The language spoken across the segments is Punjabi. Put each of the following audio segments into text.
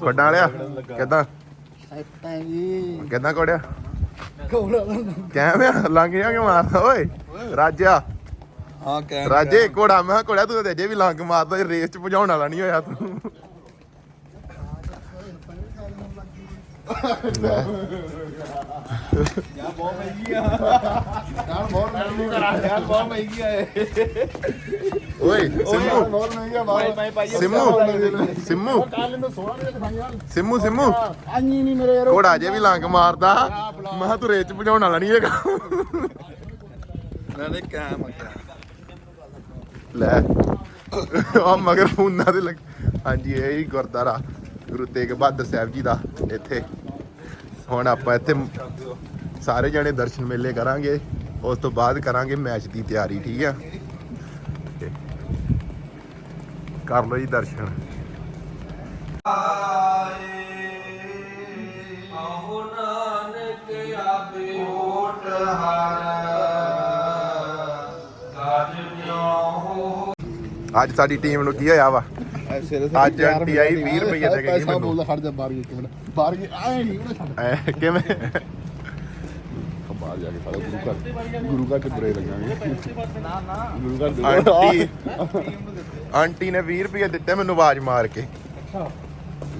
ਖੋਡਾਂ ਵਾਲਿਆ? ਕਿਦਾਂ? ਸੈਟਾਂ ਜੀ। ਕਿਦਾਂ ਕੋੜਿਆ ਕੋੜਾ ਕਿਵੇਂ ਲੰਘ ਜਾ ਕੇ ਮਾਰਦਾ? ਓਏ ਰਾਜਾ। ਹਾਂ ਕਹਿ ਰਾਜੇ ਕੋੜਾ ਮੈਂ ਕਿਹਾ ਕੋੜਿਆ ਤੂੰ ਤੇ ਅਜੇ ਵੀ ਲੰਘ ਮਾਰਦਾ ਰੇਸ ਚ ਭਜਾਉਣ ਵਾਲਾ ਨਹੀਂ ਹੋਇਆ ਤੂੰ। ਯਾਰ ਬਹੁਤ ਮਹਿੰਗੀ ਆ ਯਾਰ ਬਹੁਤ ਮਹਿੰਗੀ ਆ ਯਾਰ ਬਹੁਤ। ਮਹਿੰਗੀ ਆ ਓਏ ਸਿੰਮੂ ਬਹੁਤ ਮਹਿੰਗੀ ਆ ਭਾਈ ਭਾਈ ਭਾਈ ਸਿੰਮੂ। ਸਿੰਮੂ ਕੱਲ ਨੂੰ 16 ਵਜੇ ਦਿਖਾਈਆਂ ਸਿੰਮੂ ਸਿੰਮੂ। ਆਈ ਨਹੀਂ ਮੇਰੇ ਯਾਰ। ਕੋੜਾ ਅਜੇ ਵੀ ਲੰਘ ਮਾਰਦਾ। ਮੈਂ ਕਿਹਾ ਤੂੰ ਰੇਸ ਚ ਭਜਾਉਣ ਵਾਲਾ ਨਹੀਂ ਹੈਗਾ। ਮੈਂ ਨੇ ਕਾਮ ਆ ਲੈ। ਆ ਮਗਰ ਫੋਨਾਂ ਦੇ ਲੱਗ ਹਾਂਜੀ ਇਹ ਹੀ ਗੁਰਦਾਰਾ ਗੁਰੂ ਤੇਗ ਬਹਾਦਰ ਸਾਹਿਬ ਜੀ ਦਾ ਇੱਥੇ। ਹੁਣ ਆਪਾਂ ਇੱਥੇ ਸਾਰੇ ਜਣੇ ਦਰਸ਼ਨ ਮੇਲੇ ਕਰਾਂਗੇ, ਉਸ ਤੋਂ ਬਾਅਦ ਕਰਾਂਗੇ ਮੈਚ ਦੀ ਤਿਆਰੀ, ਠੀਕ ਆ? ਕਰ ਲਓ ਜੀ ਦਰਸ਼ਨ। ਆਹੋ ਨਾਨਕ ਆਪੇ ਓਟ ਹਰ ਅੱਜ ਸਾਡੀ ਟੀਮ ਨੂੰ ਕੀ ਹੋਇਆ ਵਾ? ਅੱਜ ਆਂਟੀ ਆਈ 20 ਰੁਪਏ ਦੇ ਕੇ ਗਈ ਪੈਸਾ ਮੈਨੂੰ। ਬੋਲਦਾ ਖੜ ਜਾ ਬਾਹਰ ਇੱਕ ਮਿੰਟ। ਬਾਹਰ ਗਈ ਆਏ ਨਹੀਂ ਉਹਨੇ ਛੱਡ ਐ ਕਿਵੇਂ? ਬਾਹਰ ਜਾ ਕੇ ਸਾਡਾ ਗੁਰੂ ਘਰ ਗੁਰੂ ਘਰ ਚ ਬੁਰੇ ਲੱਗਾਂਗੇ? ਨਾ ਨਾ। ਗੁਰੂ ਘਰ ਦੇ ਆਂਟੀ ਆਂਟੀ ਨੇ 20 ਰੁਪਏ ਦਿੱਤੇ ਮੈਨੂੰ ਆਵਾਜ਼ ਮਾਰ ਕੇ।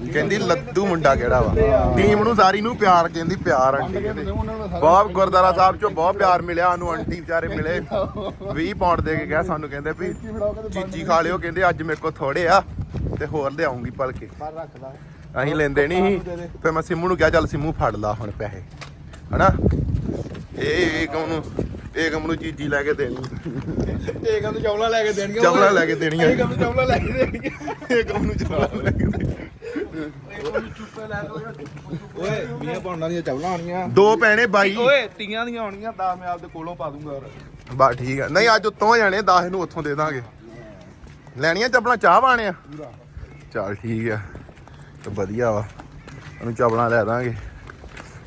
ਕਹਿੰਦੀ ਲੱਦੂ ਮੁੰਡਾ ਕਿਹੜਾ ਵਾ? ਟੀਮ ਨੂੰ ਸਾਰੀ ਨੂੰ ਪਿਆਰ ਕਹਿੰਦੀ ਪਿਆਰ ਆਂਟੀ ਕਹਿੰਦੇ। ਬਹੁਤ ਗੁਰਦਾਰਾ ਸਾਹਿਬ ਚੋਂ ਬਹੁਤ ਪਿਆਰ ਮਿਲਿਆ ਸਾਨੂੰ ਆਂਟੀ ਵਿਚਾਰੇ ਮਿਲੇ। 20 ਪਾਉਂਡ ਦੇ ਕੇ ਗਿਆ ਸਾਨੂੰ ਕਹਿੰਦੇ ਵੀ ਚੀਚੀ ਖਾ ਲਿਓ ਕਹਿੰਦੇ ਅੱਜ ਮੇਰੇ ਕੋਲ ਥੋੜੇ ਆ ਤੇ ਹੋਰ ਲਿਆਉਂਗੀ ਭਲਕੇ। ਅਸੀਂ ਲੈਂਦੇ ਨਹੀਂ ਸੀ ਫਿਰ ਮੈਂ ਸਿੰਮੂ ਨੂੰ ਕਿਹਾ ਚੱਲ ਸਿੰਮੂ ਫੜ ਲਾ ਹੁਣ ਪੈਸੇ। ਹਨਾ? ਇਹ ਏਕਮ ਨੂੰ ਏਕਮ ਨੂੰ ਚੀਜੀ ਲੈ ਕੇ ਦੇਣੀ। ਇਹ ਕੰਮ ਚੌਲਾ ਲੈ ਕੇ ਦੇਣਗੇ ਚਪਲਾ ਲੈ ਕੇ ਦੇਣੀਆਂ। ਇਹ ਕੰਮ ਚੌਲਾ ਲੈ ਕੇ ਨੂੰ ਚਪਲਾ ਲੈ ਕੇ ਦੇਣੀ ਓਏ ਮੀਆਂ ਪਾਉਣਾ ਦੀਆਂ ਦੋ ਪੈਣੇ ਬਾਈ। ਓਏ ਤੀਆਂ ਦੀਆਂ ਆਉਣੀਆਂ 10 ਮੈਂ ਆਪਦੇ ਕੋਲੋਂ ਪਾ ਦੂੰਗਾ ਬਾ ਠੀਕ ਆ। ਨਹੀਂ ਅੱਜ ਉੱਤੋਂ ਜਾਣੇ 10 ਨੂੰ ਉੱਥੋਂ ਦੇ ਦਾਂਗੇ। ਲੈਣੀਆਂ ਚੱਪਲਾਂ ਚਾਹ ਬਾਣੇ ਆ? ਚੱਲ ਠੀਕ ਆ। ਤੇ ਵਧੀਆ ਵਾ। ਉਹਨੂੰ ਚਾਵਲਾਂ ਲੈ ਦਾਂਗੇ।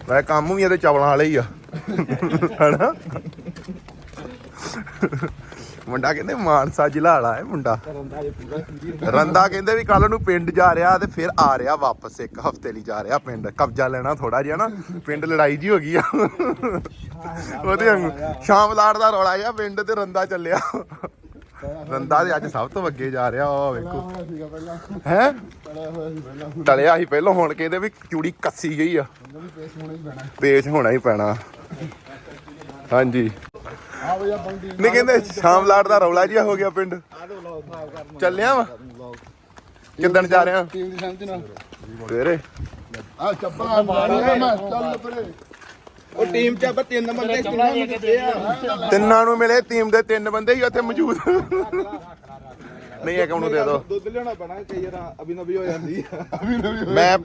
ਵੈ ਕੰਮ ਵੀ ਇਹਦੇ ਚਾਵਲਾਂ ਵਾਲੇ ਹੀ ਆ। ਹਨਾ? ਮੁੰਡਾ ਕਹਿੰਦੇ ਮਾਨਸਾ ਜ਼ਿਲ੍ਹਾ ਵਾਲਾ ਹੈ ਮੁੰਡਾ। ਰੰਦਾ ਕਹਿੰਦੇ ਵੀ ਕੱਲ ਨੂੰ ਪਿੰਡ ਜਾ ਰਿਹਾ ਤੇ ਫਿਰ ਆ ਰਿਹਾ ਵਾਪਸ, ਇੱਕ ਹਫ਼ਤੇ ਲਈ ਜਾ ਰਿਹਾ ਪਿੰਡ। ਕਬਜ਼ਾ ਲੈਣਾ ਥੋੜਾ ਜਿਹਾ ਨਾ, ਪਿੰਡ ਲੜਾਈ ਜੀ ਹੋ ਗਈ ਆ। ਉਹਦੇ ਵਾਂਗੂ, ਸ਼ਾਮ ਲਾੜ ਦਾ ਰੌਲਾ ਜਿਹਾ ਪਿੰਡ ਤੇ ਰੰਦਾ ਚੱਲਿਆ। ਰੰਦਾ ਦੇ ਅੱਜ ਸਭ ਤੋਂ ਅੱਗੇ ਜਾ ਰਿਹਾ ਉਹ ਵੇਖੋ। ਹੋਇਆ ਸੀਗਾ ਹੈ? ਸੀ ਪਹਿਲਾਂ ਟਲਿਆ ਸੀ ਪਹਿਲਾਂ, ਹੁਣ ਕਹਿੰਦੇ ਵੀ ਚੂੜੀ ਕੱਸੀ ਗਈ ਆ। ਪੇਸ ਹੋਣਾ ਹੀ ਪੈਣਾ। ਹੀ ਹਾਂਜੀ। ਬੰਦੀ ਨਹੀਂ ਕਹਿੰਦੇ ਸ਼ਾਮ ਲਾੜ ਦਾ ਰੌਲਾ ਜਿਹਾ ਹੋ ਗਿਆ ਪਿੰਡ। ਚੱਲਿਆ ਵਾ? ਕਿੱਦਣ ਜਾ ਰਿਹਾ? ਟੀਮ ਦੀ ਸਹਿਮਤੀ ਨਾਲ ਤੇਰੇ ਆ ਚੱਪਲਾਂ ਮਾਰਿਆ ਮੈਂ ਚੱਲ ਪਰੇ ਉਹ ਟੀਮ ਚ ਆਪਾਂ ਤਿੰਨ ਬੰਦੇ ਕਿੰਨਾ ਨੂੰ ਦਿੱਤੇ ਆ। ਤਿੰਨਾਂ ਨੂੰ ਮਿਲੇ ਟੀਮ ਦੇ ਤਿੰਨ ਬੰਦੇ ਹੀ ਉੱਥੇ ਮੌਜੂਦ। ਨਹੀਂ ਇੱਕ ਨੂੰ ਦੇ ਦਿਓ ਦੁੱਧ ਲਿਆਉਣਾ ਪੈਣਾ ਕਈ ਵਾਰ ਅਭੀ ਨਵੀ ਹੋ ਜਾਂਦੀ ਆ। ਮੈਂ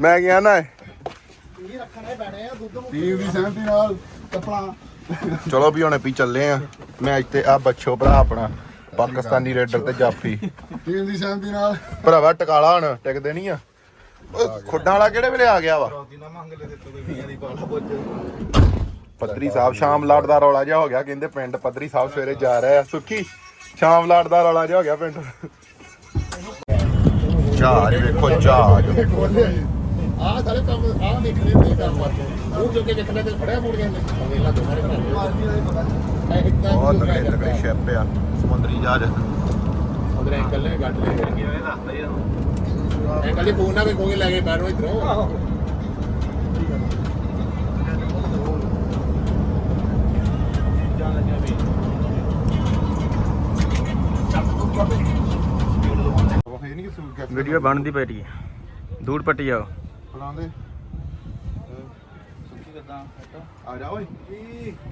ਮੈਂ ਗਿਆ ਨਾ ਟੀਮ ਦੀ ਸਹਿਮਤੀ ਨਾਲ ਚੱਪਲਾਂ ਚਲੋ ਵੀ ਹੁਣੇ ਪੀ ਚੱਲੇ ਆ। ਮੈਚ ਤੇ ਆ ਬੱਚੋ ਭਰਾ ਆਪਣਾ ਪਾਕਿਸਤਾਨੀ ਰੇਡਰ ਤੇ ਜਾਫੀ ਟੀਮ ਦੀ ਸਹਿਮਤੀ ਨਾਲ। ਭਰਾਵਾ ਟਕਾਲਾ ਹਣ ਟਿਕਦੇ ਨਹੀਂ ਆ। ਓਏ ਖੁੱਡਾਂ ਵਾਲਾ ਕਿਹੜੇ ਵੇਲੇ ਆ ਗਿਆ ਵਾ? ਪੱਤਰੀ ਸਾਹਿਬ ਸ਼ਾਮ ਲਾਟ ਦਾ ਰੌਲਾ ਜਿਹਾ ਹੋ ਗਿਆ ਕਹਿੰਦੇ ਪਿੰਡ ਪੱਤਰੀ ਸਾਹਿਬ ਸਵੇਰੇ ਜਾ ਰਹੇ ਆ। ਸੁੱਖੀ ਸ਼ਾਮ ਲਾਟ ਦਾ ਰੌਲਾ ਜਿਹਾ ਹੋ ਗਿਆ ਪਿੰਡ। ਜਹਾਜ਼ ਵੇਖੋ ਜਹਾਜ਼ ਆ ਸਾਰੇ ਕੰਮ ਆ ਨਿਕਲੇ ਤੇ ਕੰਮ ਵਾਸਤੇ। ਉਹ ਜੋ ਕਿ ਜਿੱਥੇ ਤੇ ਫੜਿਆ ਮੁੜ ਗਏ ਨੇ ਵੇਲਾ ਤੋਂ ਸਾਰੇ ਬਹੁਤ ਤਕੜੇ ਤਕੜੇ ਸ਼ਿਪ ਆ ਸਮੁੰਦਰੀ ਜਹਾਜ਼। ਉਧਰ ਐਂਕਲ ਨੇ ਗੱਡ ਲੈ ਕੇ ਕਿਵੇਂ ਦੱਸਦਾ ਯਾਰ ਐਂਕਲ ਦੀ ਫੋਨ ਨਾ ਕੋਈ ਕੋਈ ਲੈ ਕੇ ਬਾਹਰੋਂ ਇਧਰੋਂ। ਇਹ ਵੀਡੀਓ ਬਣਦੀ ਪਈ ਹੈ ਦੂਰ ਪੱਟੀ ਜਾਓ। ਬੁਲਾਉਂਦੇ ਆ ਜਾ ਓਏ।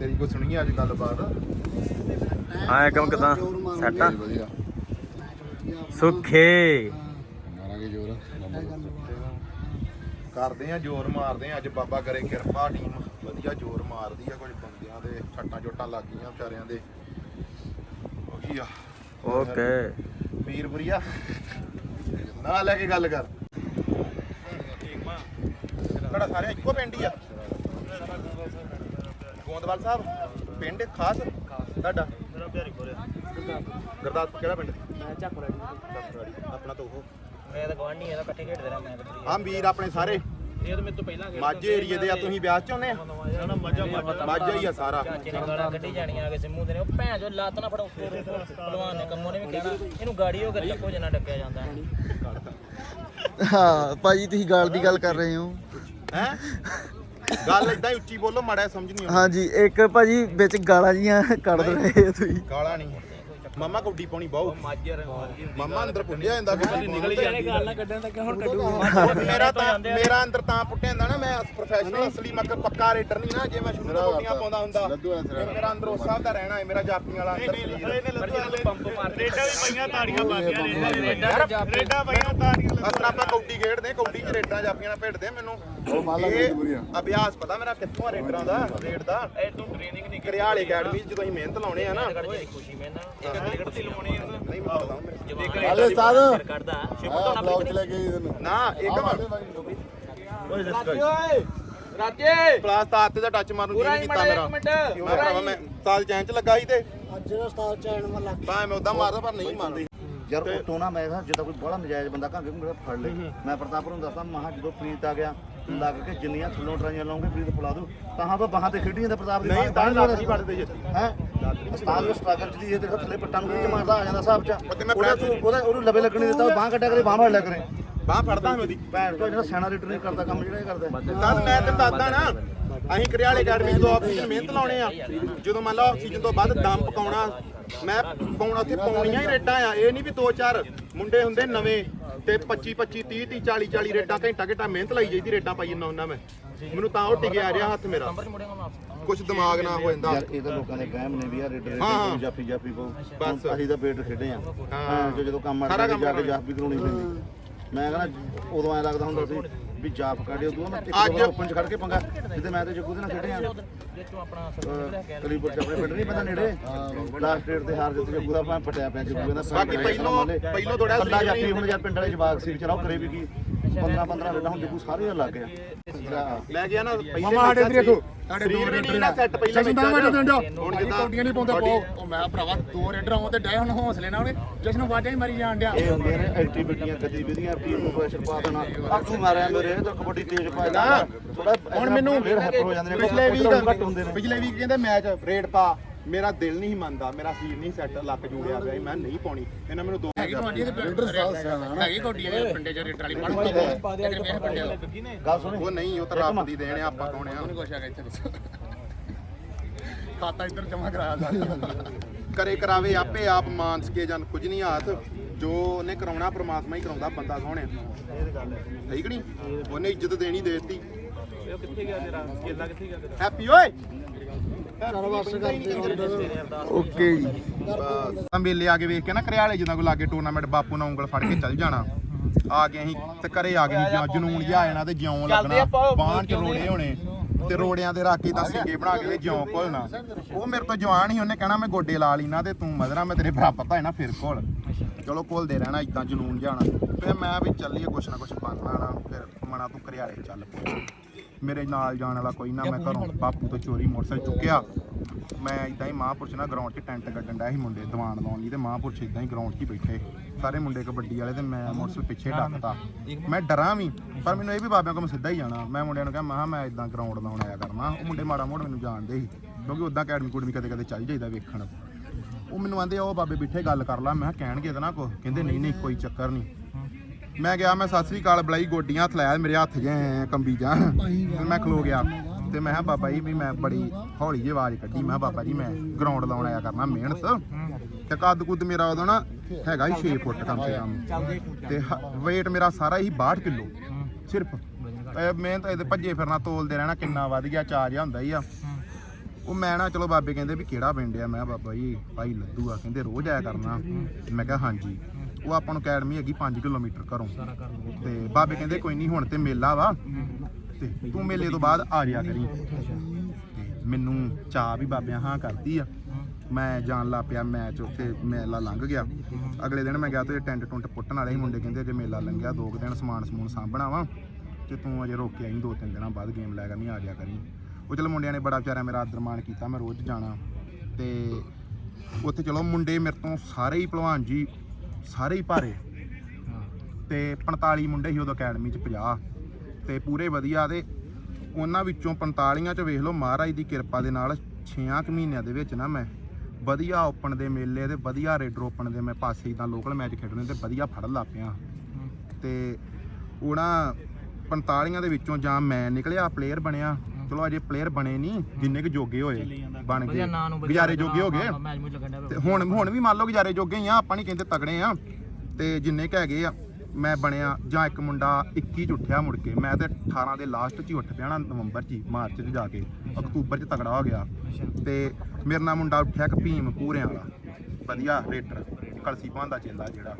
ਤੇਰੀ ਕੋ ਸੁਣੀ ਅੱਜ ਗੱਲਬਾਤ? ਹਾਂ ਕੰਮ ਕਿਦਾਂ? ਸੈੱਟ ਆ? ਵਧੀਆ ਸੁੱਖੇ। ਮਾਰਾਂਗੇ ਜੋਰ। ਕਰਦੇ ਆ ਜ਼ੋਰ ਮਾਰਦੇ ਆ। ਅੱਜ ਬਾਬਾ ਕਰੇ ਕਿਰਪਾ ਟੀਮ ਵਧੀਆ ਜ਼ੋਰ ਮਾਰਦੀ ਆ ਕੁਝ ਬੰਦਿਆਂ ਦੇ। ਛੱਟਾਂ ਚੋਟਾਂ ਲੱਗ ਗਈਆਂ ਵਿਚਾਰਿਆਂ ਦੇ। ਉਹ ਕੀ ਆ। ਓਕੇ। ਵੀਰਪੁਰੀਆ। ਨਾ ਲੈ ਕੇ ਗੱਲ ਕਰ। ਤੁਹਾਡਾ ਸਾਰੇ ਇੱਕੋ ਪਿੰਡ ਹੀ ਆ? ਗੋਂਦਵਾਲ ਸਾਹਿਬ ਪਿੰਡ ਖਾਸ ਤੁਹਾਡਾ? ਮੇਰਾ ਪਿਆਰੀ ਕੋਰੇ ਗੁਰਦਾਸਪੁਰ ਕਿਹੜਾ ਪਿੰਡ? ਮੈਂ ਚੱਕਵਾੜੀ ਆਪਣਾ ਤਾਂ ਉਹ। ਮੈਂ ਤਾਂ ਗਵਾਂਢੀ ਇਹਦਾ ਇਕੱਠੇ ਖੇਡਦੇ ਰਹਾ ਮੈਂ ਤਾਂ ਆ ਵੀਰ ਆਪਣੇ ਸਾਰੇ। ਇਹ ਤਾਂ ਮੇਰੇ ਤੋਂ ਪਹਿਲਾਂ ਮਾਝੇ ਏਰੀਏ ਦੇ ਆ ਤੁਸੀਂ ਵਿਆਹ ਚ ਆਉਂਦੇ ਆ? ਮਾਝਾ ਹੀ ਆ ਸਾਰਾ। ਨੇ ਗਾਲਾਂ ਕੱਢੀ ਜਾਣੀਆਂ ਆ ਕੇ ਸਿੰਮੂ ਦੇ ਨੇ। ਉਹ ਭੈਣ ਜੋ ਲੱਤ ਨਾ ਫੜੋ ਪਹਿਲਵਾਨ ਨੇ ਕੰਮੋਂ ਨੇ ਵੀ ਕਹਿਣਾ ਇਹਨੂੰ ਗਾੜੀ ਹੋ ਕੇ ਚੱਕੋ ਜਿੰਨਾ ਡੱਕਿਆ ਜਾਂਦਾ। ਹਾਂ ਭਾਜੀ ਤੁਸੀਂ ਗਾਲ ਦੀ ਗੱਲ ਕਰ ਰਹੇ ਹੋ। ਹੈ? ਗੱਲ ਇਦਾਂ ਹੀ ਉੱਚੀ ਬੋਲੋ ਮਾੜਾ ਸਮਝ ਨਹੀਂ ਆਉਂਦੀ। ਹਾਂਜੀ ਇੱਕ ਭਾਜੀ ਵਿੱਚ ਗਾਲਾਂ ਜੀਆਂ ਕੱਢ ਰਹੇ ਤੁਸੀਂ। ਗਾਲਾਂ ਨਹੀਂ ਮਮਾ ਕੌਡੀ ਪਾਉਣੀ ਬਹੁ ਮਮਾ ਅੰਦਰ ਪੁੱਟਿਆ ਜਾਂਦਾ ਕਿ ਨਿਕਲ ਜਿਹੜੇ ਗੱਲ। ਕੱਢਣ ਤਾਂ ਹੁਣ ਕੱਢੂਗਾ। ਮੇਰਾ ਤਾਂ ਮੇਰਾ ਅੰਦਰ ਤਾਂ ਪੁੱਟਿਆ ਜਾਂਦਾ ਨਾ ਮੈਂ ਪ੍ਰੋਫੈਸ਼ਨਲ ਅਸਲੀ ਮੱਕ ਪੱਕਾ ਰੇਡਰ ਨਹੀਂ ਨਾ ਜੇ ਮੈਂ ਸ਼ੁਰੂ ਤੋਂ ਕੋਟੀਆਂ ਪਾਉਂਦਾ ਹੁੰਦਾ ਮੇਰਾ ਅੰਦਰ ਉਸ ਹਿਸਾਬ ਦਾ ਰਹਿਣਾ ਹੈ ਮੇਰਾ ਜਾਪੀ ਵਾਲਾ ਅੰਦਰ ਰੇਡਾ ਵੀ ਪਈਆਂ ਤਾੜੀਆਂ ਰੇਡਾ ਪਈਆਂ ਤਾੜੀਆਂ ਅਸਲ ਆਪਾਂ ਕੌਡੀ ਖੇਡਦੇ ਕੌਡੀ ਚ ਰੇਡਾਂ ਜਾਪੀਆਂ ਨਾਲ ਭੇਡਦੇ ਮੈਨੂੰ ਇਹ ਅਭਿਆਸ ਪਤਾ ਮੇਰਾ ਕਿੱਥੋਂ ਆ ਰੇਡਰਾਂ ਦਾ ਰੇਡ ਦਾ? ਇਹ ਤੂੰ ਟ੍ਰੇਨਿੰਗ ਨਹੀਂ ਕਰਿਆਲ ਅਕੈਡਮੀ ਚ ਜਦੋਂ ਅਸੀਂ ਮਿਹਨਤ ਲਾਉਣੇ ਆ ਨਾ। ਖੁਸ਼ੀ ਤੇ ਮੈਂ ਹਾਲੇ ਤੋਂ ਨਾ ਬਲੌਗ ਚ ਲੈ ਕੇ ਆਈ ਤੈਨੂੰ। ਨਾ ਇੱਕ ਓਏ ਰਾਜੇ ਪਲਾਸ ਤਾਂ ਆਤੇ ਦਾ ਟੱਚ ਮਾਰਨ ਦੀ ਨਹੀਂ ਕੀਤਾ ਮੇਰਾ। ਕਿਉਂ ਭਰਾਵਾ ਮੈਂ ਸਾਲ ਚੈਨ ਚ ਲੱਗਾ ਸੀ ਤੇ। ਅੱਜ ਦਾ ਉਸਤਾਦ ਚੈਨ ਮਾ ਲੱਗ ਤਾਂ ਮੈਂ ਉਦਾਂ ਮਾਰਦਾ ਪਰ ਨਹੀਂ ਮਾਰਦਾ। ਯਾਰ ਉਤੋਂ ਨਾ ਮੈਂ ਕਿਹਾ ਜਿੱਦਾਂ ਕੋਈ ਬੜਾ ਨਜਾਇਜ਼ ਬੰਦਾ ਘਾਂਗੇ ਮੇਰਾ ਫੜ ਲੈ ਮੈਂ ਪ੍ਰਤਾਪ ਨੂੰ ਦੱਸਦਾ ਮਹਾ ਜਦੋਂ ਪ੍ਰੀਤ ਆ ਗਿਆ ਲੱਗ ਕੇ ਜਿੰਨੀਆਂ ਥੱਲੋਂ ਟਰਾਈਆਂ ਲਾਉਂਗੇ ਪ੍ਰੀਤ ਫੁਲਾ ਦੂ। ਤਾਂ ਹਾਂ ਬਾਹਾਂ ਤੇ ਖੇਡੀ ਜਾਂਦਾ ਪ੍ਰਤਾਪ ਦੀ ਨਹੀਂ ਤਾਂ ਲੱਤ ਨਹੀਂ ਵੱਢਦੇ ਜੀ ਹੈ। ਉਸਤਾਦ ਨੂੰ ਸਟਰਗਲ ਚ ਦੀ ਇਹ ਤੇ ਥੱਲੇ ਪੱਟਾਂ ਨੂੰ ਖਿੱਚ ਮਾਰਦਾ ਆ ਜਾਂਦਾ ਸਾਹਿਬ ਚ। ਤੇ ਉਹਦਾ ਤੂੰ ਉਹਦਾ ਉਹਨੂੰ ਲਵੇ ਲੱਗਣੀ ਦਿੱਤਾ ਉਹ ਬਾਹ ਕੱਟਿਆ ਕਰੇ ਬਾਹ ਲਿਆ ਕਰੇ। ਬਾਹ ਫੜਦਾ ਮੈਂ ਉਹਦੀ। ਭੈਣ ਤੋਂ ਜਿਹੜਾ ਰੀਡਰ ਨਹੀਂ ਕਰਦਾ ਕੰਮ ਜਿਹੜਾ ਇਹ ਕਰਦਾ। ਤਦ ਮੈਂ ਤੈਨੂੰ ਦੱਸਦਾ ਨਾ ਅਸੀਂ ਕਰਿਆਲੇ ਅਕੈਡਮੀ ਜਦੋਂ ਆਕਸੀਜਨ ਮਿਹਨਤ ਲਾਉਣੇ ਆ। ਜਦੋਂ ਮੰਨ ਲਓ ਆਕਸੀਜਨ ਤੋਂ ਬਾਅਦ ਦਮ ਪਕਾਉਣਾ ਮੈਂ ਪਾਉਣਾ ਉੱਥੇ ਪਾਉਣੀਆਂ ਹੀ ਰੇਡਾਂ ਆ। ਇਹ ਨਹੀਂ ਵੀ ਦੋ ਚਾਰ ਮੁੰਡੇ ਹੁੰਦੇ ਨਵੇਂ। ਤੇ 25 25 30 30 40 40 ਰੇਡਾਂ ਘੰਟਾ ਘੰਟਾ ਮਿਹਨਤ ਲਾਈ ਜਾਈਦੀ ਰੇਡਾਂ ਪਾਈ ਜਾਂਦਾ ਉਹਨਾਂ ਮੈਂ ਮੈਨੂੰ ਤਾਂ ਉਹ ਟਿਕਿਆ ਰਿਹਾ ਹੱਥ ਮੇਰਾ ਕੁਝ ਦਿਮਾਗ ਨਾ ਹੋ ਜਾਂਦਾ ਯਾਰ ਇਹ ਤਾਂ ਲੋਕਾਂ ਦੇ ਵਹਿਮ ਨੇ ਵੀ ਆ ਹਾਂ, ਹਾਂ। ਰੇਡਰ ਜਾਫੀ ਜਾਫੀ ਕੋ ਬਸ। ਅਸੀਂ ਤਾਂ ਬੇਟ ਖੇਡੇ ਆ ਹਾਂ। ਜਦੋਂ ਕੰਮ ਕੰਮ ਜਾ ਕੇ। ਜਾਫੀ ਕਰਾਉਣੀ ਪੈਂਦੀ ਮੈਂ ਕਹਿੰਦਾ ਉਦੋਂ ਐ ਲੱਗਦਾ ਹੁੰਦਾ ਸੀ ਵੀ ਜਾਫ ਕਾਢਿਓ ਤੂੰ ਮੈਂ ਇੱਕ ਅੱਜ- ਦੋ ਓਪਨ ਚ ਖੜ ਕੇ ਪੰਗਾ। ਜਿੱਤੇ ਮੈਂ ਤੇ ਜੱਗੂ ਦੇ ਨਾਲ ਖੇਡੇ ਆ। ਜੇ ਤੂੰ ਆਪਣਾ ਅਹ ਕਲੀਪੁਰ ਚ ਆਪਣੇ ਪਿੰਡ ਨਹੀਂ ਪਤਾ ਨੇੜੇ? ਲਾਸਟ ਰੇਡ ਤੇ ਹਾਰ ਜਿੱਤ ਜੱਗੂ ਦਾ ਭਾਂ ਪਟਿਆ ਪਿਆ ਜੱਗੂ ਦਾ ਬਾਕੀ ਪਹਿਲੋਂ- ਪਹਿਲੋਂ ਹੁਣ ਯਾਰ ਪਿੰਡ ਵਾਲੇ ਜਵਾਕ ਸੀ ਵਿਚਾਰਾ ਉਹ ਕਰੇ ਵੀ ਕੀ? 15 15 ਰੇਡਾਂ ਹੁਣ ਜੱਗੂ ਸਾਰੇ ਲੱਗ ਗਿਆ ਮੈਂ ਗਿਆ ਨਾ ਪਹਿਲੇ ਮਾਮਾ ਸਾਡੇ ਮੈਚਾਂ 'ਚ ਦੇਖੋ ਸਾਡੇ ਸਰੀਰ ਦੋ ਰੇਡਰ ਨਾ ਸੈੱਟ ਪਹਿਲੇ ਜਸ਼ਨ ਦਾ ਮੈਚਾਂ 'ਚ। ਮੈਂ ਦਿੰਦਾ। ਹੁਣ ਹੁਣ ਜਿੱਦਾਂ ਕੌਡੀਆਂ ਨਹੀਂ ਪਾਉਂਦਾ ਤੁਹਾਡੀ- ਪਾਓ ਉਹ ਮੈਂ ਭਰਾਵਾ ਦੋ ਰੇਡਰ ਆਉਂ ਤੇ ਡੈ ਹੁਣ ਹੌਸਲੇ ਨਾਲ ਉਹਨੇ ਜਸ਼ਨ ਨੂੰ ਵਾਜਾਂ ਹੀ ਮਾਰੀ ਜਾਣ ਡਿਆ। ਇਹ ਹੁੰਦੀਆਂ ਨੇ ਐਕਟੀਵਿਟੀਆਂ ਗਤੀਵਿਧੀਆਂ ਟੀਮ ਨੂੰ ਪ੍ਰੈਸ਼ਰ ਪਾ ਦੇਣਾ। ਆ ਤੂੰ ਮਾਰਿਆ ਮੇਰੇ ਤਾਂ ਕਬੱਡੀ ਤੇਜ਼ ਪਾ ਦੇਣਾ ਥੋੜਾ ਹੁਣ ਮੈਨੂੰ ਪਿਛਲੇ ਵੀਕ ਪਿਛਲੇ ਵੀਕ ਕਹਿੰਦੇ ਮੈਚ ਰੇਡ ਪਾ। ਮੇਰਾ ਦਿਲ ਨਹੀਂ ਮੰਨਦਾ ਮੇਰਾ ਸਰੀਰ ਨਹੀਂ ਸੈੱਟ ਲੱਕ ਜੂੜਿਆ ਪਿਆ ਸੀ, ਮੈਂ ਨਹੀਂ ਪਾਉਣੀ। ਇਹਨਾਂ ਮੈਨੂੰ ਦੋ ਹੈਗੀ ਤੁਹਾਡੀ ਤੇ ਹੈਗੀ ਕੌਡੀਆਂ ਦੇ ਪਿੰਡੇ ਚ ਰੇਡਰ ਵਾਲੀ ਗੱਲ ਸੁਣੀ। ਉਹ ਨਹੀਂ ਉਹ ਤਾਂ ਰੱਬ ਦੀ ਦੇਣ ਆ ਆਪਾਂ ਕੌਣ ਆ? ਉਹਨੂੰ ਕੁਛ ਹੈਗਾ ਇੱਥੇ ਦੱਸੋ। ਖਾਤਾ ਇੱਧਰ ਜਮਾ ਕਰਾਇਆ ਜਾ ਕਰੇ ਕਰਾਵੇ ਆਪੇ ਆਪ ਮਾਨਸ ਕੇ ਜਨ ਕੁਝ ਨਹੀਂ ਹਾਥ ਜੋ ਉਹਨੇ ਕਰਾਉਣਾ ਪ੍ਰਮਾਤਮਾ ਹੀ ਕਰਾਉਂਦਾ ਬੰਦਾ ਹੈ ਠੀਕ ਨਹੀਂ? ਉਹਨੇ ਇੱਜ਼ਤ ਦੇਣੀ ਦੇਤੀ। ਕਿੱਥੇ ਗਿਆ ਤੇਰਾ? ਕੇਲਾ ਕਿੱਥੇ ਗਿਆ ਤੇਰਾ? ਹੈਪੀ ਓਏ! ਓਕੇ ਜੀ। ਮੇਲੇ ਆ ਕੇ ਵੇਖ ਕੇ ਨਾ ਕਰਿਆਲੇ ਜਿੱਦਾਂ ਕੋਈ ਲਾਗੇ ਟੂਰਨਾਮੈਂਟ ਬਾਪੂ ਨਾਲ ਉਂਗਲ ਫੜ ਕੇ ਚੱਲ ਜਾਣਾ। ਆ ਕੇ ਅਸੀਂ ਤੇ ਘਰੇ ਆ ਗਏ ਅਸੀਂ ਜਨੂਨ ਜਿਹਾ ਆ ਜਾਣਾ ਤੇ ਜਿਉਂ ਲੱਗਣਾ। ਬਾਣ ਚ ਰੋੜੇ ਹੋਣੇ ਤੇ ਰੋੜਿਆਂ ਦੇ ਰੱਖ ਕੇ ਤਾਂ ਸਿੰਗੇ ਬਣਾ ਕੇ ਤੇ ਜਿਉਂ ਘੋਲਣਾ ਉਹ ਮੇਰੇ ਤੋਂ ਜਵਾਨ ਹੀ ਉਹਨੇ ਕਹਿਣਾ ਮੈਂ ਗੋਡੇ ਲਾ ਲੈਣਾ ਤੇ ਤੂੰ ਮਦਰਾ ਮੈਂ ਤੇਰੇ ਬਰਾਬਰ ਤਾਂ ਹੈ ਨਾ ਫਿਰ ਘੋਲ ਚਲੋ ਘੋਲਦੇ ਰਹਿਣਾ ਇਦਾਂ ਜਨੂਨ ਜਾਣਾ ਫਿਰ ਮੈਂ ਵੀ ਚੱਲੀਏ ਕੁਛ ਨਾ ਕੁਛ ਬਣਨਾ ਨਾ ਫਿਰ ਮਣਾ ਤੂੰ ਕਰਿਆਲੇ ਚੱਲ ਮੇਰੇ ਨਾਲ ਜਾਣ ਵਾਲਾ ਕੋਈ ਨਾ ਮੈਂ ਘਰੋਂ ਬਾਪੂ ਤੋਂ ਚੋਰੀ ਮੋਟਰਸਾਈਕਲ ਚੁੱਕਿਆ। ਮੈਂ ਇਦਾਂ ਹੀ ਮਹਾਂਪੁਰਸ਼ ਨਾਲ ਗਰਾਊਂਡ 'ਚ ਟੈਂਟ ਕੱਢਣ ਡਿਆ ਸੀ ਮੁੰਡੇ ਦੀਵਾਨ ਲਾਉਣ ਲਈ ਤੇ ਮਹਾਂਪੁਰਸ਼ ਇਦਾਂ ਹੀ ਗਰਾਊਂਡ 'ਚ ਹੀ ਬੈਠੇ। ਸਾਰੇ ਮੁੰਡੇ ਕਬੱਡੀ ਵਾਲੇ ਤੇ ਮੈਂ ਮੋਟਰਸਾਈਕਲ ਪਿੱਛੇ ਡੱਕਤਾ। ਮੈਂ ਡਰਾਂ ਵੀ ਪਰ ਮੈਨੂੰ ਇਹ ਵੀ ਬਾਬਿਆਂ ਕੋਲ ਸਿੱਧਾ ਹੀ ਜਾਣਾ। ਮੈਂ ਮੁੰਡਿਆਂ ਨੂੰ ਕਿਹਾ ਮੈਂ ਕਿਹਾ ਮੈਂ ਇਦਾਂ ਗਰਾਊਂਡ ਲਾਉਣ ਆਇਆ ਕਰਨਾ। ਉਹ ਮੁੰਡੇ ਮਾੜਾ ਮੋੜ ਮੈਨੂੰ ਜਾਣਦੇ ਸੀ ਕਿਉਂਕਿ ਉਦਾਂ ਅਕੈਡਮੀ ਕੁੜਮੀ ਕਦੇ ਕਦੇ ਚੱਲ ਜਾਈਦਾ ਵੇਖਣ। ਉਹ ਮੈਨੂੰ ਆਂਦੇ ਉਹ ਬਾਬੇ ਬਿੱਠੇ ਗੱਲ ਕਰ ਲਾ। ਮੈਂ ਕਿਹਾ ਕਹਿਣਗੇ ਤਾਂ ਨਾ ਕੋ ਕਹਿੰਦੇ ਨਹੀਂ ਨਹੀਂ ਕੋਈ ਚੱਕਰ ਨਹੀਂ। ਮੈਂ ਗਿਆ ਮੈਂ ਸਤਿ ਸ੍ਰੀ ਅਕਾਲ ਬੁਲਾਈ, ਗੋਡੀਆਂ ਹੱਥ ਲਾਇਆ, ਮੇਰੇ ਹੱਥ ਜੇ ਕੰਬੀ ਜਾਣ। ਤੇ ਮੈਂ ਖਲੋ ਗਿਆ। ਤੇ ਮੈਂ ਕਿਹਾ, ਬਾਬਾ ਜੀ, ਵੀ ਮੈਂ ਬੜੀ ਹੌਲੀ ਜਿਹੀ ਆਵਾਜ਼ ਕੱਢੀ। ਮੈਂ ਕਿਹਾ, ਬਾਬਾ ਜੀ, ਮੈਂ ਗਰਾਊਂਡ ਲਾਉਣ ਆਇਆ ਕਰਨਾ, ਮਿਹਨਤ। ਤੇ ਕੱਦ ਕੁੱਦ ਮੇਰਾ ਉਦੋਂ ਨਾ ਹੈਗਾ ਹੀ 6 ਫੁੱਟ ਕਮ ਸੇ ਕਮ। ਤੇ weight ਮੇਰਾ ਸਾਰਾ ਹੀ 62 ਕਿਲੋ। ਸਿਰਫ। ਇਹ ਮਿਹਨਤ, ਇਹਦੇ ਭੱਜੇ ਫਿਰਨਾ, ਤੋਲਦੇ ਰਹਿਣਾ ਕਿੰਨਾ ਵੱਧ ਗਿਆ, ਚਾਰ ਜਿਹਾ ਹੁੰਦਾ ਹੀ ਆ। ਉਹ ਮੈਂ ਨਾ, ਚਲੋ ਬਾਬੇ ਕਹਿੰਦੇ ਵੀ ਕਿਹੜਾ ਪਿੰਡ ਆ? ਮੈਂ ਕਿਹਾ, ਬਾਬਾ ਜੀ, ਭਾਈ ਲੱਦੂ ਆ। ਕਹਿੰਦੇ ਰੋਜ਼ ਆਇਆ ਕਰਨਾ। ਮੈਂ ਕਿਹਾ, ਹਾਂਜੀ। ਉਹ ਆਪਾਂ ਨੂੰ ਅਕੈਡਮੀ ਹੈਗੀ 5 ਕਿਲੋਮੀਟਰ ਘਰੋਂ। ਤੇ ਬਾਬੇ ਕਹਿੰਦੇ ਕੋਈ ਨਹੀਂ ਹੁਣ ਤੇ ਮੇਲਾ ਵਾ। ਤੇ ਤੂੰ ਮੇਲੇ ਤੋਂ ਬਾਅਦ ਆ ਜਾਇਆ ਕਰੀ। ਤੇ ਮੈਨੂੰ ਚਾਹ ਵੀ ਬਾਬਿਆਂ ਹਾਂ ਕਰਦੀ ਆ। ਮੈਂ ਜਾਣ ਲਾ ਪਿਆ ਮੈਚ ਉੱਥੇ ਮੇਲਾ ਲੰਘ ਗਿਆ। ਅਗਲੇ ਦਿਨ ਮੈਂ ਗਿਆ ਤੇ ਟੈਂਟ ਟੁੰਟ ਪੁੱਟਣ ਵਾਲੇ ਸੀ ਮੁੰਡੇ ਕਹਿੰਦੇ ਜੇ ਮੇਲਾ ਲੰਘਿਆ ਦੋ ਕੁ ਦਿਨ ਸਮਾਨ ਸਮੂਨ ਸਾਂਭਣਾ ਵਾ। ਤੇ ਤੂੰ ਅਜੇ ਰੋਕ ਕੇ ਆਈ ਦੋ ਤਿੰਨ ਦਿਨਾਂ ਬਾਅਦ ਗੇਮ ਲੈ ਕੇ ਨਹੀਂ ਆ ਜਾ ਕਰੀ। ਉਹ ਚਲੋ ਮੁੰਡਿਆਂ ਨੇ ਬੜਾ ਵਿਚਾਰਿਆ ਮੇਰਾ ਆਦਰ ਮਾਣ ਕੀਤਾ ਮੈਂ ਰੋਜ਼ ਜਾਣਾ। ਤੇ ਉੱਥੇ ਚਲੋ ਮੁੰਡੇ ਮੇਰੇ ਤੋਂ ਸਾਰੇ ਹੀ ਭਲਵਾਨ ਜੀ ਸਾਰੇ ਹੀ ਭਾਰੇ। ਤੇ 45 ਮੁੰਡੇ ਸੀ ਉਦੋਂ ਅਕੈਡਮੀ 'ਚ 50 ਤੇ ਪੂਰੇ ਵਧੀਆ ਤੇ ਉਹਨਾਂ ਵਿੱਚੋਂ 45 ਚ ਵੇਖ ਲਓ ਮਹਾਰਾਜ ਦੀ ਕਿਰਪਾ ਦੇ ਨਾਲ 6 ਕੁ ਮਹੀਨਿਆਂ ਦੇ ਵਿੱਚ ਨਾ ਮੈਂ ਵਧੀਆ ਓਪਨ ਦੇ ਮੇਲੇ ਤੇ ਵਧੀਆ ਰੇਡਰ ਓਪਨ ਦੇ ਮੈਂ ਪਾਸੇ ਇਦਾਂ ਲੋਕਲ ਮੈਚ ਖੇਡਣੇ ਤੇ ਵਧੀਆ ਫੜਨ ਲੱਗ ਪਿਆ। ਤੇ ਉਹਨਾਂ 45 ਦੇ ਵਿੱਚੋਂ ਜਾਂ ਮੈਂ ਨਿਕਲਿਆ ਪਲੇਅਰ ਬਣਿਆ। ਚਲੋ ਅਜੇ ਪਲੇਅਰ ਬਣੇ ਨਹੀਂ ਜਿੰਨੇ ਕੁ ਜੋਗੇ ਹੋਏ ਬਣ ਵਧੀਆ ਗਏ ਨਾਂ ਨੂੰ ਗੁਜ਼ਾਰੇ ਜੋਗੇ ਹੋ ਗਏ। ਮੈਚ ਮੁਝ ਲੱਗਣ ਤੇ ਦਾ ਹੁਣ ਹੁਣ ਵੀ ਮੰਨ ਲਓ ਗੁਜ਼ਾਰੇ ਜੋਗੇ ਹੀ ਆ ਆਪਾਂ ਨਹੀਂ ਕਹਿੰਦੇ ਤਗੜੇ ਆ। ਤੇ ਜਿੰਨੇ ਕ ਹੈਗੇ ਆ ਮੈਂ ਬਣਿਆ ਜਾਂ ਇੱਕ ਮੁੰਡਾ 21 ਚ ਉੱਠਿਆ ਮੁੜ ਕੇ ਮੈਂ ਤੇ 18 ਦੇ ਲਾਸਟ ਚ ਹੀ ਉੱਠ ਪਿਆ ਨਾ ਨਵੰਬਰ ਚ ਹੀ, ਮਾਰਚ ਚ ਜਾ ਕੇ ਅਕਤੂਬਰ ਚ ਤਗੜਾ ਹੋ ਗਿਆ। ਤੇ ਮੇਰੇ ਨਾਲ ਮੁੰਡਾ ਉੱਠਿਆ ਇੱਕ ਭੀਮ ਪੂਰਿਆਂ ਵਾਲਾ। ਵਧੀਆ ਰੇਟਰ ਕਲਸੀ ਭਾਂਦਾ ਚੇਲਾ ਜਿਹੜਾ।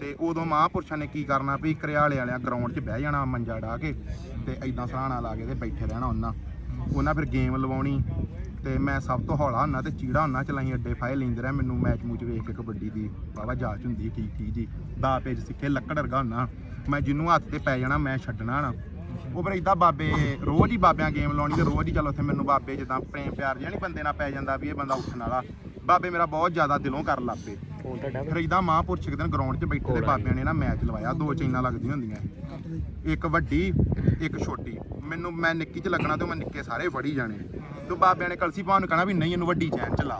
ਤੇ ਉਦੋਂ ਮਹਾਂਪੁਰਸ਼ਾਂ ਨੇ ਕੀ ਕਰਨਾ ਵੀ ਕਰਿਆਲੇ ਵਾਲਿਆਂ ਗਰਾਊਂਡ 'ਚ ਬਹਿ ਜਾਣਾ, ਮੰਜਾ ਢਾ ਕੇ ਤੇ ਐਦਾਂ ਸਰਾਣਾ ਲਾ ਕੇ ਤੇ ਬੈਠੇ ਰਹਿਣਾ ਉਹਨਾਂ। ਉਹਨਾਂ ਫਿਰ ਗੇਮ ਲਵਾਉਣੀ ਤੇ ਮੈਂ ਸਭ ਤੋਂ ਹੌਲਾ ਹੁੰਨਾ ਤੇ ਚੀੜਾ ਹੁੰਨਾ ਚਲਾਈ ਅੱਡੇ ਫਾਇ ਲੈਂਦੇ ਰਿਹਾ ਮੈਨੂੰ ਮੈਚ ਮੂਚ ਵੇਖ ਕੇ ਕਬੱਡੀ ਦੀ ਵਾਵਾ ਜਾਚ ਹੁੰਦੀ ਸੀ ਠੀਕ ਠੀਕ ਜੀ। ਦਾ ਪੇਜ ਸਿੱਖੇ, ਲੱਕੜ ਵਰਗਾ ਹੁੰਨਾ ਮੈਂ ਜਿੰਨੂੰ ਹੱਥ ਤੇ ਪੈ ਜਾਣਾ, ਮੈਂ ਛੱਡਣਾ ਨਾ। ਉਹ ਫਿਰ ਇਦਾਂ ਬਾਬੇ, ਰੋਜ਼ ਹੀ ਬਾਬਿਆਂ ਗੇਮ ਲਾਉਣੀ ਤੇ ਰੋਜ਼ ਹੀ ਚਲੋ ਉੱਥੇ ਮੈਨੂੰ ਬਾਬੇ ਜਿੱਦਾਂ ਪ੍ਰੇਮ ਪਿਆਰ ਜਿਹਾ ਨਹੀਂ ਬੰਦੇ ਨਾਲ ਪੈ ਜਾਂਦਾ ਵੀ ਇਹ ਬੰਦਾ ਉੱਠਣ ਵਾਲਾ। ਬਾਬੇ ਮੇਰਾ ਬਹੁਤ ਜ਼ਿਆਦਾ ਦਿਲੋਂ ਕਰਨ ਲੱਗ ਪਏ ਫਿਰ ਇਦਾਂ ਮਹਾਂਪੁਰਸ਼ ਇੱਕ ਦਿਨ ਗਰਾਊਂਡ 'ਚ ਬੈਠੇ ਤੇ ਬਾਬਿਆਂ ਨੇ ਨਾ ਮੈਚ ਲਵਾਇਆ ਦੋ ਚੈਨਾਂ ਲੱਗਦੀਆਂ ਹੁੰਦੀਆਂ। ਇੱਕ ਵੱਡੀ ਇੱਕ ਛੋਟੀ। ਮੈਨੂੰ ਮੈਂ ਨਿੱਕੀ 'ਚ ਲੱਗਣਾ ਤੇ ਮੈਂ ਨਿੱਕੇ ਸਾਰੇ ਫੜੀ ਜਾਣੇ। ਤੇ ਬਾਬਿਆਂ ਨੇ ਕਲਸੀ ਪਾਉਣ ਨੂੰ ਕਹਿਣਾ ਵੀ ਨਹੀਂ ਇਹਨੂੰ ਵੱਡੀ ਚੈਨ ਚ ਲਾ।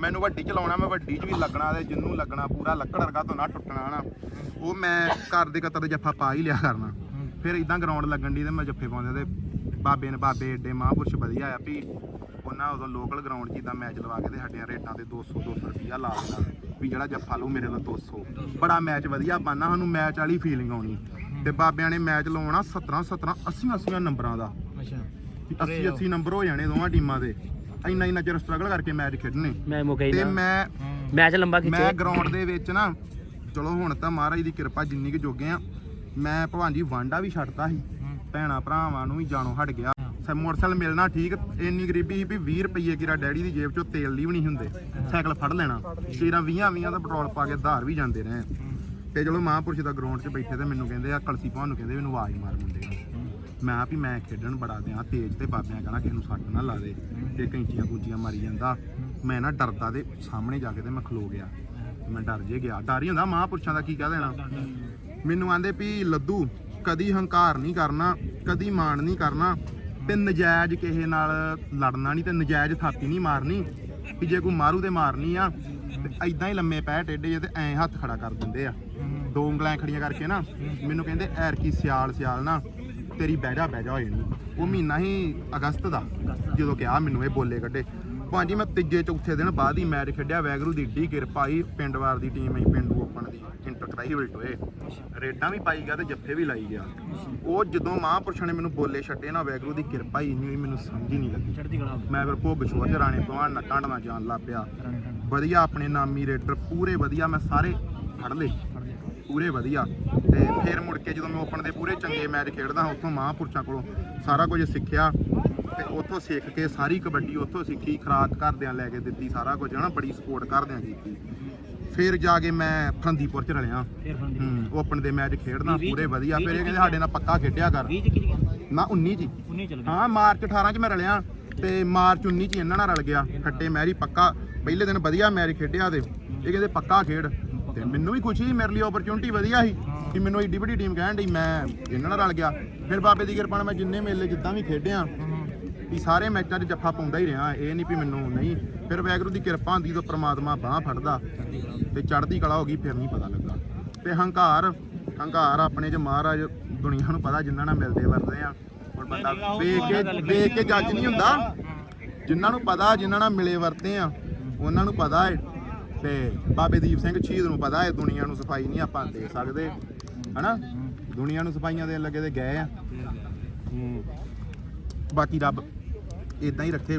ਮੈਨੂੰ ਵੱਡੀ ਚਲਾਉਣਾ ਮੈਂ ਵੱਡੀ 'ਚ ਵੀ ਲੱਗਣਾ ਤੇ ਜਿੰਨੂੰ ਲੱਗਣਾ ਪੂਰਾ ਲੱਕੜ ਵਰਗਾ ਤੋਂ ਨਾ ਟੁੱਟਣਾ ਨਾ ਉਹ ਮੈਂ ਘਰ ਦੇ ਕਤਰ ਜੱਫਾ ਪਾ ਹੀ ਲਿਆ ਕਰਨਾ। ਫਿਰ ਇਦਾਂ ਗਰਾਊਂਡ ਲੱਗਣ ਦੀ ਤੇ ਮੈਂ ਜੱਫੇ ਪਾਉਂਦੇ ਤੇ ਬਾਬੇ ਨੇ ਬਾਬੇ ਏਡੇ ਮਹਾਂਪੁਰਸ਼ ਵਧੀਆ ਆ ਵੀ ਉਹਨਾਂ ਉਦੋਂ ਲੋਕਲ ਗਰਾਊਂਡ 'ਚ ਇਦਾਂ ਮੈਚ ਲਵਾ ਕੇ ਤੇ ਸਾਡੀਆਂ ਰੇਟਾਂ ਤੇ 200 200 ਰੁਪਿਆ ਲਾ ਦੇਣਾ ਵੀ ਜਿਹੜਾ ਜੱਫਾ ਲਓ ਮੇਰੇ ਨਾਲ 200 ਬੜਾ ਮੈਚ ਵਧੀਆ ਬਣਨਾ ਸਾਨੂੰ ਮੈਚ ਵਾਲੀ ਫੀਲਿੰਗ ਆਉਣੀ। ਤੇ ਬਾਬਿਆਂ ਨੇ ਮੈਚ ਲਾਉਣਾ 17 17 80 80 ਨੰਬਰਾਂ ਦਾ। ਅੱਛਾ। 80 80 ਨੰਬਰ ਹੋ ਜਾਣੇ ਦੋਵਾਂ ਟੀਮਾਂ ਦੇ। ਇੰਨਾ ਇੰਨਾ ਚਿਰ ਸਟਰਗਲ ਕਰਕੇ ਮੈਚ ਖੇਡਣੇ। ਮੈਂ ਮੁਕਈ ਤੇ ਮੈਂ ਮੈਚ ਲੰਬਾ ਮੈਂ ਖਿੱਚਿਆ ਗਰਾਊਂਡ ਦੇ ਵਿੱਚ ਨਾ ਚਲੋ ਹੁਣ ਤਾਂ ਮਹਾਰਾਜ ਦੀ ਕਿਰਪਾ ਜਿੰਨੀ ਕੁ ਜੋਗੇ ਆ ਮੈਂ ਭਵਾਨ ਜੀ ਵਾਂਡਾ ਵੀ ਛੱਡਤਾ ਸੀ। ਭੈਣਾ ਭਰਾਵਾਂ ਨੂੰ ਵੀ ਜਾਣੋ ਹਟ ਗਿਆ। ਮੋਟਰਸਾਈਕਲ ਮਿਲਣਾ ਠੀਕ, ਇੰਨੀ ਗਰੀਬੀ ਸੀ ਵੀ 20 ਰੁਪਏ ਕਿਰਾ ਡੈਡੀ ਦੀ ਜੇਬ ਚੋਂ ਤੇਲ ਦੀ ਵੀ ਨਹੀਂ ਹੁੰਦੇ। ਸਾਈਕਲ ਫੜ ਲੈਣਾ। ਤੇਰਾ 20 20 ਦਾ ਪੈਟਰੋਲ ਪਾ ਕੇ ਧਾਰ ਵੀ ਜਾਂਦੇ ਰਹੇ। ਤੇ ਚਲੋ ਮਹਾਂਪੁਰਸ਼ ਦਾ ਗਰਾਊਂਡ 'ਚ ਬੈਠੇ ਤੇ ਮੈਨੂੰ ਕਹਿੰਦੇ ਆ, ਕਲਸੀ ਭਾਨ ਨੂੰ ਕਹਿੰਦੇ ਮੈਨੂੰ ਆਵਾਜ਼ ਮਾਰ ਮੁੰਡੇ ਨੂੰ। ਮੈਂ ਆ ਵੀ ਮੈਂ ਖੇਡਣ ਬੜਾ ਦਿਆਂ, ਤੇਜ਼ ਤੇ ਬਾਬਿਆਂ ਕਹਣਾ ਕਿਸੇ ਨੂੰ ਸੱਟ ਨਾ ਲਾ ਦੇ ਤੇ ਕੈਂਚੀਆਂ ਕੂਚੀਆਂ ਮਾਰੀ ਜਾਂਦਾ। ਮੈਂ ਨਾ ਡਰਦਾ ਦੇ ਸਾਹਮਣੇ ਜਾ ਕੇ ਤੇ ਮੈਂ ਖਲੋ ਗਿਆ। ਮੈਂ ਡਰ ਜੇ ਗਿਆ। ਡਰ ਹੀ ਹੁੰਦਾ ਮਹਾਂਪੁਰਸ਼ਾਂ ਦਾ ਕੀ ਕਹਿ ਦੇਣਾ। ਮੈਨੂੰ ਆਂਦੇ ਵੀ, ਲੱਦੂ, ਕਦੀ ਹੰਕਾਰ ਨਹੀਂ ਕਰਨਾ, ਕਦੀ ਮਾਣ ਨਹੀਂ ਕਰਨਾ। ਤੇ ਨਜਾਇਜ਼ ਕਿਸੇ ਨਾਲ ਲੜਨਾ ਨਹੀਂ ਤੇ ਨਜਾਇਜ਼ ਥਾਪੀ ਨਹੀਂ ਮਾਰਨੀ, ਵੀ ਜੇ ਕੋਈ ਮਾਰੂ ਤੇ ਮਾਰਨੀ ਆ, ਤੇ ਐਦਾਂ ਹੀ ਲੰਮੇ ਪੈ ਟੇਡੇ ਜੇ ਤੇ ਐ ਹੱਥ ਖੜਾ ਕਰ ਦਿੰਦੇ ਆ। ਦੋ ਉਂਗਲਾਂ ਖੜੀਆਂ ਕਰਕੇ ਨਾ, ਮੈਨੂੰ ਕਹਿੰਦੇ, ਐਰ ਕੀ ਸਿਆਲ ਸਿਆਲ ਨਾ, ਤੇਰੀ ਬਹਿ ਜਾ ਬਹਿ ਜਾ ਹੋ ਜਾਣੀ ਉਹ ਮਹੀਨਾ ਹੀ ਅਗਸਤ ਦਾ, ਜਦੋਂ ਕਿਹਾ ਮੈਨੂੰ ਇਹ ਬੋਲੇ ਕੱਢੇ। ਭਾਂਜੀ ਮੈਂ ਤੀਜੇ ਚੌਥੇ ਦਿਨ ਬਾਅਦ ਹੀ ਮੈਚ ਖੇਡਿਆ। ਵੈਗਰੂ ਦੀ ਢੀ ਕਿਰਪਾ ਹੀ ਪਿੰਡਵਾਰ ਦੀ ਟੀਮ ਹੀ ਪਿੰਡੂ ਓਪਨ ਦੀ ਇੰਟਰ ਕਰਾਈ ਹੋਏ ਰੇਡਾਂ ਵੀ ਪਾਈ ਗਿਆ ਤੇ ਜੱਫੇ ਵੀ ਲਾਈ ਗਿਆ। ਉਹ ਜਦੋਂ ਮਹਾਂਪੁਰਸ਼ਾਂ ਨੇ ਮੈਨੂੰ ਬੋਲੇ ਛੱਡੇ ਨਾ ਵੈਗਰੂ ਦੀ ਕਿਰਪਾ ਹੀ ਇੰਨੀ ਹੋਈ ਮੈਨੂੰ ਸਮਝ ਹੀ ਨਹੀਂ ਲੱਗੀ। ਮੈਂ ਫਿਰ ਭੋਗ ਛੋਰ ਰਾਣੇ ਭਗਵਾਨ ਨਾਲ ਟਾਂਡਣਾ ਜਾਣ ਲੱਗ ਪਿਆ। ਵਧੀਆ ਆਪਣੇ ਨਾਮੀ ਰੇਡਰ ਪੂਰੇ ਵਧੀਆ ਮੈਂ ਸਾਰੇ ਫੜ ਲਏ। ਪੂਰੇ ਵਧੀਆ। ਤੇ ਫਿਰ ਮੁੜ ਕੇ ਜਦੋਂ ਮੈਂ ਓਪਨ ਦੇ ਪੂਰੇ ਚੰਗੇ ਮੈਚ ਖੇਡਦਾ ਹਾਂ ਉੱਥੋਂ ਮਹਾਂਪੁਰਸ਼ਾਂ ਕੋਲੋਂ ਸਾਰਾ ਕੁਝ ਸਿੱਖਿਆ। ਤੇ ਉੱਥੋਂ ਸਿੱਖ ਕੇ ਸਾਰੀ ਕਬੱਡੀ ਉੱਥੋਂ ਸਿੱਖੀ ਖਰਾਕ ਘਰਦਿਆਂ ਲੈ ਕੇ ਦਿੱਤੀ ਸਾਰਾ ਕੁਝ ਹਨਾ ਬੜੀ ਸਪੋਰਟ ਘਰਦਿਆਂ ਕੀਤੀ। ਫਿਰ ਜਾ ਕੇ ਮੈਂ ਫਰੰਦੀਪੁਰ ਚ ਰਲਿਆ। ਫਿਰ ਓਪਨ ਦੇ ਮੈਚ ਖੇਡਣਾ ਪੂਰੇ ਵਧੀਆ। ਫਿਰ ਇਹ ਕਹਿੰਦੇ ਸਾਡੇ ਨਾਲ ਪੱਕਾ ਖੇਡਿਆ ਕਰ। 20 ਚ ਕੀ ਗਿਆ ਨਾ 19 ਜੀ 19 ਚੱਲ ਗਿਆ ਹਾਂ ਮਾਰਚ 18 ਚ ਮੈਂ ਰਲਿਆ ਤੇ ਮਾਰਚ 19 ਚ ਇਹਨਾਂ ਨਾਲ ਰਲ ਗਿਆ। ਖੱਟੇ ਮੈਰੀ ਪੱਕਾ ਪਹਿਲੇ ਦਿਨ ਵਧੀਆ ਮੈਚ ਖੇਡਿਆ ਤੇ। ਇਹ ਕਹਿੰਦੇ ਪੱਕਾ ਖੇਡ। ਤੇ ਮੈਨੂੰ ਵੀ ਖੁਸ਼ੀ ਸੀ ਮੇਰੇ ਲਈ ਓਪਰਚੁਨਿਟੀ ਵਧੀਆ ਸੀ ਕਿ ਮੈਨੂੰ ਏਡੀ ਵੱਡੀ ਟੀਮ ਕਹਿਣ ਡਈ ਮੈਂ ਇਹਨਾਂ ਨਾਲ ਰਲ ਗਿਆ। ਫਿਰ ਬਾਬੇ ਦੀ ਕਿਰਪਾ ਨਾਲ ਮੈਂ ਜਿੰਨੇ ਮੇਲੇ ਜਿੱਦਾਂ ਵੀ ਖੇਡਿਆ ਵੀ ਸਾਰੇ ਮੈਚਾਂ 'ਚ ਜੱਫਾ ਪਾਉਂਦਾ ਹੀ ਰਿਹਾ। ਇਹ ਨਹੀਂ ਵੀ ਮੈਨੂੰ ਨਹੀਂ, ਫਿਰ ਵੈਗਰੂ ਦੀ ਕਿਰਪਾ ਹੁੰਦੀ ਤਾਂ ਪ੍ਰਮਾਤਮਾ ਬਾਹ ਫੜਦਾ ਤੇ ਚੜ੍ਹਦੀ ਕਲਾ ਹੋ ਗਈ, ਫਿਰ ਨਹੀਂ ਪਤਾ ਲੱਗਾ। ਤੇ ਹੰਕਾਰ ਹੰਕਾਰ ਆਪਣੇ 'ਚ ਮਹਾਰਾਜ ਦੁਨੀਆ ਨੂੰ ਪਤਾ ਜਿੰਨਾਂ ਨਾਲ ਮਿਲਦੇ ਵਰਦੇ ਆ। ਹੁਣ ਬੰਦਾ ਵੇਖ ਕੇ ਵੇਖ ਕੇ ਜੱਜ ਨਹੀਂ ਹੁੰਦਾ। ਜਿਨ੍ਹਾਂ ਨੂੰ ਪਤਾ ਜਿਨ੍ਹਾਂ ਨਾਲ ਮਿਲੇ ਵਰਤੇ ਆ, ਉਹਨਾਂ ਨੂੰ ਪਤਾ ਹੈ ਤੇ ਬਾਬੇ ਦੀਪ ਸਿੰਘ ਸ਼ਹੀਦ ਨੂੰ ਪਤਾ ਹੈ ਦੁਨੀਆ ਨੂੰ ਸਫ਼ਾਈ ਨਹੀਂ ਆਪਾਂ ਦੇ ਸਕਦੇ। ਹਨਾ? ਦੁਨੀਆ ਨੂੰ ਸਫਾਈਆਂ ਦੇਣ ਲੱਗੇ ਤੇ ਗਏ ਆ। ਬਾਕੀ ਰੱਬ ਇਦਾਂ ਹੀ ਰੱਖੇ